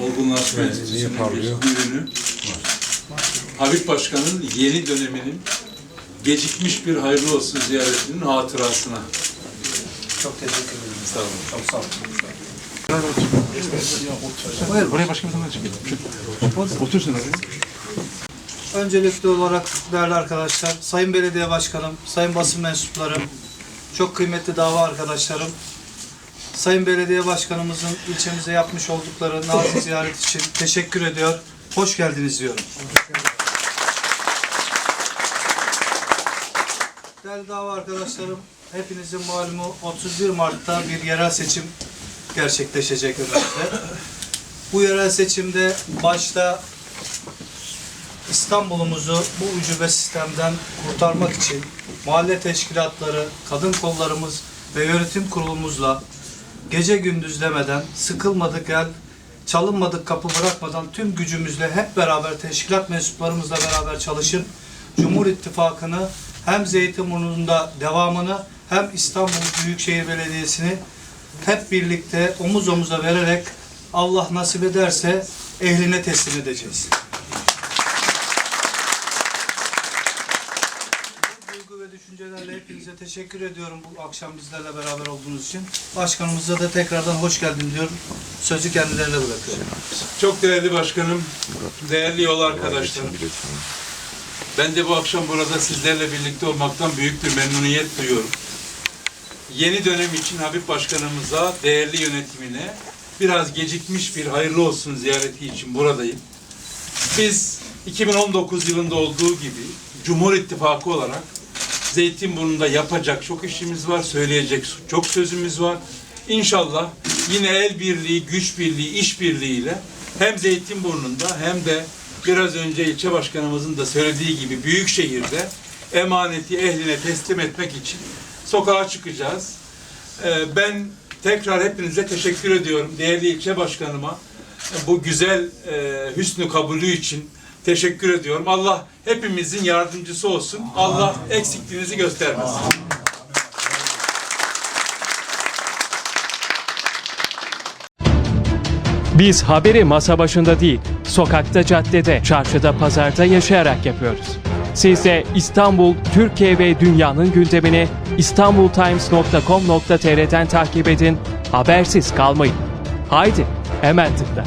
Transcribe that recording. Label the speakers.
Speaker 1: Olgunlaşma
Speaker 2: Evet,
Speaker 1: Enstitüsü'nün
Speaker 2: parlıyor?
Speaker 1: bir ürünü. Habib Başkan'ın yeni döneminin gecikmiş bir hayırlı olsun ziyaretinin hatırasına.
Speaker 3: Çok teşekkür ederim.
Speaker 1: Sağ olun.
Speaker 3: Çok sağ olun.
Speaker 2: Buyur, buraya başka bir tane çekelim. Otursun oraya.
Speaker 3: Öncelikli olarak değerli arkadaşlar, Sayın Belediye Başkanım, Sayın basın mensuplarım, çok kıymetli dava arkadaşlarım, Sayın Belediye Başkanımızın ilçemize yapmış oldukları nazik ziyaret için teşekkür ediyor. Hoş geldiniz diyorum. Değerli dava arkadaşlarım, hepinizin malumu 31 Mart'ta bir yerel seçim gerçekleşecek önümüzde. Bu yerel seçimde başta İstanbul'umuzu bu ucube sistemden kurtarmak için mahalle teşkilatları, kadın kollarımız ve yönetim kurulumuzla gece gündüz demeden, sıkılmadık el, çalınmadık kapı bırakmadan tüm gücümüzle hep beraber teşkilat mensuplarımızla beraber çalışıp Cumhur İttifakı'nı hem Zeytinburnu'nda devamını hem İstanbul Büyükşehir Belediyesi'ni hep birlikte omuz omuza vererek Allah nasip ederse ehline teslim edeceğiz. Bu duygu ve düşüncelerle hepinize teşekkür ediyorum bu akşam bizlerle beraber olduğunuz için. Başkanımıza da tekrardan hoş geldin diyorum. Sözü kendilerine bırakıyorum.
Speaker 1: Çok değerli başkanım, değerli yol arkadaşlarım. Ben de bu akşam burada sizlerle birlikte olmaktan büyük bir memnuniyet duyuyorum. Yeni dönem için Habib Başkanımıza, değerli yönetimine biraz gecikmiş bir hayırlı olsun ziyareti için buradayım. Biz 2019 yılında olduğu gibi Cumhur İttifakı olarak Zeytinburnu'nda yapacak çok işimiz var, söyleyecek çok sözümüz var. İnşallah yine el birliği, güç birliği, iş birliğiyle hem Zeytinburnu'nda hem de biraz önce ilçe başkanımızın da söylediği gibi büyük şehirde emaneti ehline teslim etmek için sokağa çıkacağız. Ee, Ben tekrar hepinize teşekkür ediyorum. Değerli ilçe başkanıma bu güzel e, hüsnü kabulü için teşekkür ediyorum. Allah hepimizin yardımcısı olsun. Allah eksikliğinizi göstermesin.
Speaker 4: Biz haberi masa başında değil, sokakta, caddede, çarşıda, pazarda yaşayarak yapıyoruz. Siz de İstanbul, Türkiye ve dünyanın gündemini istanbultimes.com.tr'den takip edin, habersiz kalmayın. Haydi, hemen tıkla.